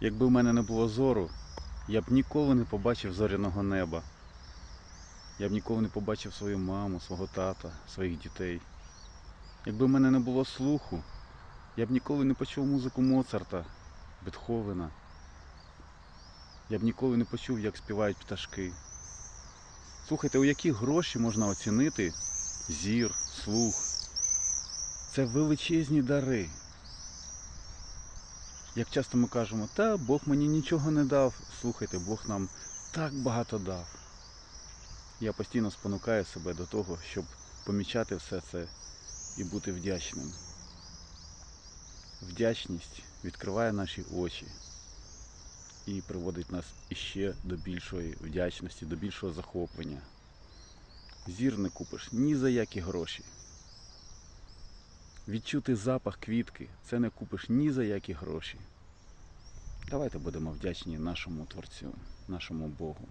Якби в мене не було зору, я б ніколи не побачив зоряного неба. Я б ніколи не побачив свою маму, свого тата, своїх дітей. Якби в мене не було слуху, я б ніколи не почув музику Моцарта, Бетховена. Я б ніколи не почув, як співають пташки. Слухайте, у які гроші можна оцінити зір, слух? Це величезні дари. Як часто ми кажемо, та Бог мені нічого не дав. Слухайте, Бог нам так багато дав. Я постійно спонукаю себе до того, щоб помічати все це і бути вдячним. Вдячність відкриває наші очі і приводить нас іще до більшої вдячності, до більшого захоплення. Зір не купиш ні за які гроші. Відчути запах квітки це не купиш ні за які гроші. Давайте будемо вдячні нашому Творцю, нашому Богу.